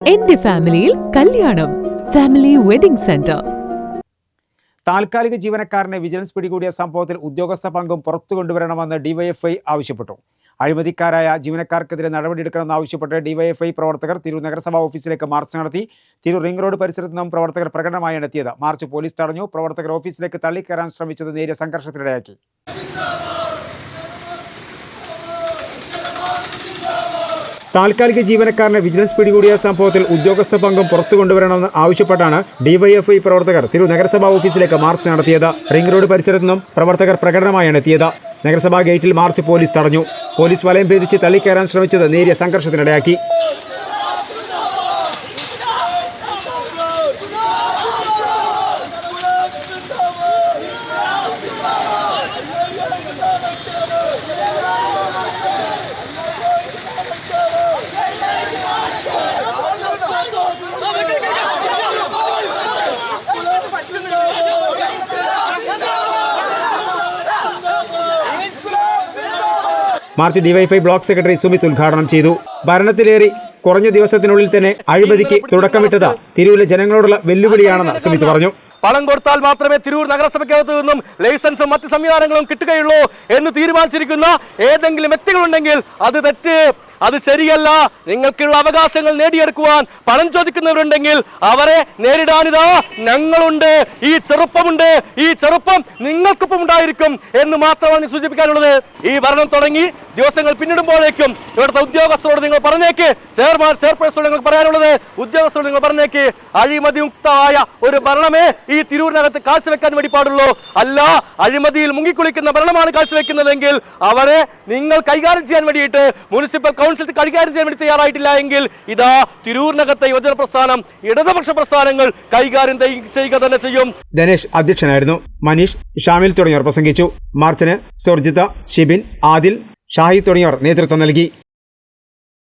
എന്റെ ഫാമിലിയിൽ കല്യാണം. Family wedding centre. താൽക്കാലിക ജീവനക്കാരനെ വിജിലൻസ് പിടികൂടിയ സംഭവത്തിൽ ഉദ്യോഗസ്ഥ പങ്കും പുറത്തു കൊണ്ടുവരണമെന്ന് ഡിവൈഎഫ്ഐ ആവശ്യപ്പെട്ടു. അഴിമതിക്കാരായ ജീവനക്കാർക്കെതിരെ നടപടിയെടുക്കണമെന്ന് ആവശ്യപ്പെട്ട് ഡിവൈഎഫ്ഐ പ്രവർത്തകർ തിരൂർ നഗരസഭാ ഓഫീസിലേക്ക് മാർച്ച് നടത്തി. തിരൂർ റിംഗ് റോഡ് പരിസരത്ത് നിന്നും പ്രവർത്തകർ പ്രകടനമായാണ് എത്തിയത്. മാർച്ച് പോലീസ് തടഞ്ഞു. പ്രവർത്തകർ ഓഫീസിലേക്ക് തള്ളിക്കയറാൻ ശ്രമിച്ചത് നേരിയ സംഘർഷത്തിനിടയാക്കി. താൽക്കാലിക ജീവനക്കാരനെ വിജിലൻസ് പിടികൂടിയ സംഭവത്തിൽ ഉദ്യോഗസ്ഥ പങ്കും പുറത്തു കൊണ്ടുവരണമെന്ന് ആവശ്യപ്പെട്ടാണ് ഡിവൈഎഫ്ഐ പ്രവർത്തകർ തിരു നഗരസഭാ ഓഫീസിലേക്ക് മാർച്ച് നടത്തിയത്. റിംഗ് റോഡ് പരിസരത്തു നിന്നും പ്രവർത്തകർ പ്രകടനമായാണ് എത്തിയത്. നഗരസഭാ ഗേറ്റിൽ മാർച്ച് പോലീസ് തടഞ്ഞു. പോലീസ് വലയം ഭേദിച്ച് തള്ളിക്കയറാൻ ശ്രമിച്ചത് നേരിയ സംഘർഷത്തിനിടയാക്കി. March DYFI block secretary Sumith ഉദ്ഘാടനം ചെയ്തു. ഭരണത്തിലേറി കുറഞ്ഞ ദിവസത്തിനുള്ളിൽ തന്നെ അഴിമതിക്ക് തുടക്കമിട്ടത് തിരൂരിലെ ജനങ്ങളോടുള്ള വെല്ലുവിളിയാണെന്ന് സുമിത് പറഞ്ഞു. പണം കൊടുത്താൽ മാത്രമേ തിരൂർ നഗരസഭയ്ക്കകത്ത് നിന്നും ലൈസൻസും മറ്റ് സംവിധാനങ്ങളും കിട്ടുകയുള്ളൂ എന്ന് തീരുമാനിച്ചിരിക്കുന്ന ഏതെങ്കിലും വ്യക്തികളുണ്ടെങ്കിൽ അത് തെറ്റ് അത് ശരിയല്ല. നിങ്ങൾക്കുള്ള അവകാശങ്ങൾ നേടിയെടുക്കുവാൻ പണം ചോദിക്കുന്നവരുണ്ടെങ്കിൽ അവരെ നേരിടാനിതാ ഞങ്ങളുണ്ട്. ഈ ചെറുപ്പമുണ്ട്. ഈ ചെറുപ്പം നിങ്ങൾക്കൊപ്പം ഉണ്ടായിരിക്കും എന്ന് മാത്രമാണ് സൂചിപ്പിക്കാനുള്ളത്. ഈ ഭരണം തുടങ്ങി ദിവസങ്ങൾ പിന്നിടുമ്പോഴേക്കും ഇവിടുത്തെ ഉദ്യോഗസ്ഥരോട് നിങ്ങൾ പറഞ്ഞേക്ക്. ചെയർമാൻ ചെയർപേഴ്സണോട് നിങ്ങൾ പറയാനുള്ളത് ഉദ്യോഗസ്ഥരോട് നിങ്ങൾ പറഞ്ഞേക്ക്. അഴിമതിയുക്തമായ ഒരു ഭരണമേ ഈ തിരൂരിനകത്ത് കാഴ്ചവെക്കാൻ വേണ്ടി പാടുള്ളൂ. അല്ല അഴിമതിയിൽ മുങ്ങിക്കുളിക്കുന്ന ഭരണമാണ് കാഴ്ചവെക്കുന്നതെങ്കിൽ അവരെ നിങ്ങൾ കൈകാര്യം ചെയ്യാൻ വേണ്ടിയിട്ട് മുനിസിപ്പൽ കൗൺസിൽ കൈകാര്യം ചെയ്യാൻ വേണ്ടി തയ്യാറായിട്ടില്ല എങ്കിൽ ഇതാ തിരൂരിനകത്തെ യുവജന പ്രസ്ഥാനം ഇടതുപക്ഷ പ്രസ്ഥാനങ്ങൾ കൈകാര്യം ചെയ്യുക തന്നെ ചെയ്യും. ധനേഷ് അധ്യക്ഷനായിരുന്നു. മനീഷ് ഷാമിൽ തുടങ്ങിയവർ പ്രസംഗിച്ചു. മാർച്ചിന് സുർജിത ഷിബിൻ ആദിൽ ഷാഹിദ് തുടങ്ങിയവർ നേതൃത്വം നൽകി.